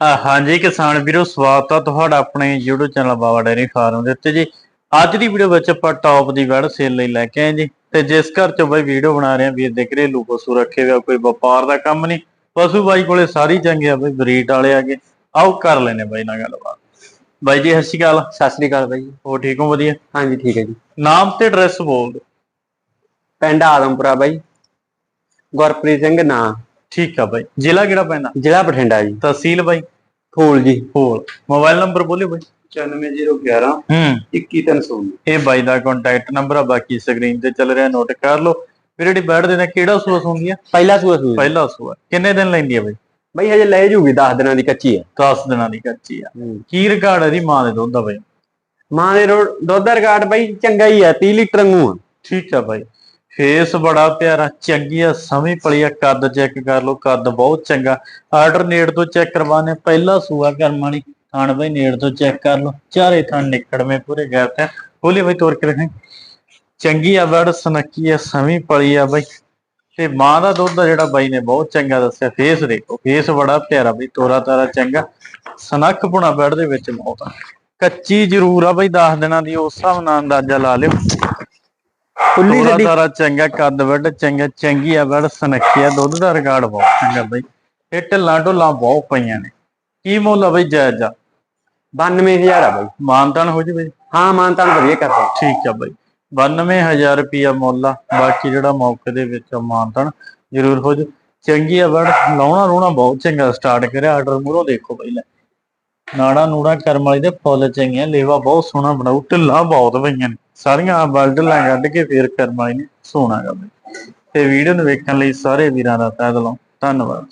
ਹਾਂਜੀ ਕਿਸਾਨ ਵੀਰੋ ਸਵਾਗਤ ਆ ਤੁਹਾਡਾ ਆਪਣੇ YouTube channel Baba dairy farm ਦੇ ਉੱਤੇ ਜੀ। ਅੱਜ ਦੀ ਵੀਡੀਓ ਵਿੱਚ ਆਪਾਂ ਟੌਪ ਦੀ ਵੜ ਸੇਲ ਲਈ ਲੈ ਕੇ ਆਏ ਜੀ। ਤੇ ਜਿਸ ਘਰ ਚੋਂ ਬਈ ਵੀਡੀਓ ਬਣਾ ਰਹੇ ਆ ਵੀਰ ਦੇ ਘਰੇਲੂ ਪਸ਼ੂ ਰੱਖੇ ਹੋਏ ਆ ਕੋਈ ਵਪਾਰ ਦਾ ਕੰਮ ਨਹੀਂ। ਪਸ਼ੂ ਬਾਈ ਕੋਲੇ ਸਾਰੀ ਚੰਗੇ ਆ ਬਈ ਬਰੀਡ ਵਾਲੇ ਆਗੇ ਆਓ ਕਰ ਲੈਨੇ ਬਾਈ ਨਾਲ ਗੱਲਬਾਤ। ਬਾਈ ਜੀ ਸਤਿ ਸ਼੍ਰੀ ਅਕਾਲ। ਸਤਿ ਸ੍ਰੀ ਅਕਾਲ ਬਾਈ ਹੋ ਠੀਕ ਹੋ? ਵਧੀਆ? ਹਾਂਜੀ ਠੀਕ ਹੈ ਜੀ। ਨਾਮ ਤੇ ਐਡਰੈਸ ਬੋਲ ਦਿਓ। ਪਿੰਡ ਆਦਮਪੁਰਾ ਬਾਈ। ਗੁਰਪ੍ਰੀਤ ਸਿੰਘ ਨਾਂ। ਠੀਕ ਆ ਬਾਈ। ਜ਼ਿਲ੍ਹਾ ਕਿਹੜਾ ਪੈਂਦਾ? ਜ਼ਿਲ੍ਹਾ ਬਠਿੰਡਾ ਜੀ। ਤਹਿਸੀਲ ਬਾਈ? ਫੂਲ ਜੀ ਹੋਲ ਮੋਬਾਈਲ ਨੰਬਰ ਬੋਲਿਓ ਬਾਈ। 94011 ਹੂੰ। 21300 ਇਹ ਬਾਈ ਦਾ ਕੰਟੈਕਟ ਨੰਬਰ ਆ ਬਾਕੀ ਸਕਰੀਨ ਤੇ ਚੱਲ ਰਿਹਾ ਨੋਟ ਕਰ ਲਓ। ਵੀਰ ਜਿਹੜੀ ਬੈਠ ਦੇ ਨੇ ਕਿਹੜਾ ਸੂਸ ਹੁੰਦੀ ਆ? ਪਹਿਲਾ ਸੂਆ ਸੂਆ ਪਹਿਲਾ ਸੂਆ। ਕਿੰਨੇ ਦਿਨ ਲੈਂਦੀ ਆ ਬਾਈ? ਬਾਈ ਹਜੇ ਲੈ ਜੂਗੀ 10 ਦਿਨਾਂ ਦੀ ਕੱਚੀ ਹੈ 10 ਦਿਨਾਂ ਦੀ ਕੱਚੀ ਆ। ਕੀ ਰਿਕਾਰਡ ਹੈ ਦੀ ਮਾਂ ਦੇ ਦੁੱਧ ਦਾ ਬਾਈ। ਮਾਂ ਦੇ ਦੁੱਧ ਦਾ ਰਿਕਾਰਡ ਬਾਈ ਚੰਗਾ ਹੀ ਹੈ 30 ਲੀਟਰ ਆ। ਠੀਕ ਆ ਬਾਈ। ਫੇਸ ਬੜਾ ਪਿਆਰਾ ਚੰਗੀ ਆ ਸਮੀ ਪਲੀ ਆ ਕੱਦ ਚੈੱਕ ਕਰ ਲਓ, ਕੱਦ ਬਹੁਤ ਚੰਗਾ। ਆਰਡਰ ਨੇੜ ਤੋਂ ਚੈੱਕ ਕਰਵਾਣੇ ਪਹਿਲਾ ਸੂਆ ਕਰਮ ਵਾਲੀ ਥਣ ਬਾਈ ਨੇੜ ਤੋਂ ਚੈੱਕ ਕਰ ਲਓ। ਚਾਰੇ ਥਣ ਨਿਕੜਵੇਂ ਪੂਰੇ ਗੈਪ ਤੇ। ਬੋਲੇ ਬਾਈ ਤੋਰ ਕੇ ਰੱਖੇ ਚੰਗੀ ਆ ਬੜ ਸਨੱਕੀ ਆ ਸਮੀ ਪਲੀ ਆ ਬਾਈ। ਤੇ ਮਾਂ ਦਾ ਦੁੱਧ ਆ ਜਿਹੜਾ ਬਾਈ ਨੇ ਬਹੁਤ ਚੰਗਾ ਦੱਸਿਆ, ਫੇਸ ਦੇਖੋ, ਫੇਸ ਬੜਾ ਪਿਆਰਾ ਬਈ, ਤੋਰਾ ਤਾਰਾ ਚੰਗਾ। ਸਨੱਖ ਪੁਣਾ ਬੈੜ ਦੇ ਵਿੱਚ ਬਹੁਤ ਕੱਚੀ ਜ਼ਰੂਰ ਆ ਬਈ 10 ਦਿਨਾਂ ਦੀ, ਉਸ ਹਿਸਾਬ ਨਾਲ ਅੰਦਾਜ਼ਾ ਲਾ ਲਿਓ। ਖੁੱਲੀ ਗੱਡੀ ਤਾਰਾ ਚੰਗਾ ਕੱਦ ਵੱਡ ਚੰਗਾ ਚੰਗੀ ਆ ਬੜ ਸਨੱਖੀ ਆ ਦੁੱਧ ਦਾ ਰਿਕਾਰਡ ਬਹੁਤ ਚੰਗਾ ਬਈ। ਇਹ ਢਿੱਲਾਂ ਢੁੱਲਾਂ ਬਹੁਤ ਪਈਆਂ ਨੇ। ਕੀ ਮੁੱਲ ਆ ਬਈ ਜਾਇਜ਼ ਆ? 92000 ਆ ਬਾਈ। ਮਾਨਤਾਨ ਹੋ ਜਵੇ ਹਾਂ ਮਾਨ ਤਾਂ ਵਧੀਆ ਕਰਦਾ ਠੀਕ ਆ ਬਈ। 92000 ਰੁਪਿਆ ਮੁੱਲ ਆ। ਬਾਕੀ ਜਿਹੜਾ ਮੌਕੇ ਦੇ ਵਿੱਚ ਮਾਨਤਾਨ ਜ਼ਰੂਰ ਹੋ ਜੂ। ਚੰਗੀ ਆ ਬੜ ਲਾਉਣਾ ਰੋਣਾ ਬਹੁਤ ਚੰਗਾ। ਸਟਾਰਟ ਕਰਿਆ ਆਰਡਰ ਮੂਰੋਂ ਦੇਖੋ ਪਹਿਲਾਂ ਨਾੜਾ ਨੂੜਾ ਕਰਮ ਵਾਲੀ ਦੇ ਫੁੱਲ ਚੰਗੀਆਂ ਲੇਵਾ ਬਹੁਤ ਸੋਹਣਾ ਬਣਾਉ ਢਿੱਲਾਂ ਬਹੁਤ ਪਈਆਂ ਨੇ ਸਾਰੀਆਂ ਬਲਡਲਾਂ ਕੱਢ ਕੇ ਫੇਰ ਕਰਮ ਵਾਲੀ ਨੇ ਸੋਹਣਾ ਗਾ ਬਈ ਤੇ ਵੀਡੀਓ ਨੂੰ ਵੇਖਣ ਲਈ ਸਾਰੇ ਵੀਰਾਂ ਦਾ ਤਹਿ ਦਿਲੋਂ ਧੰਨਵਾਦ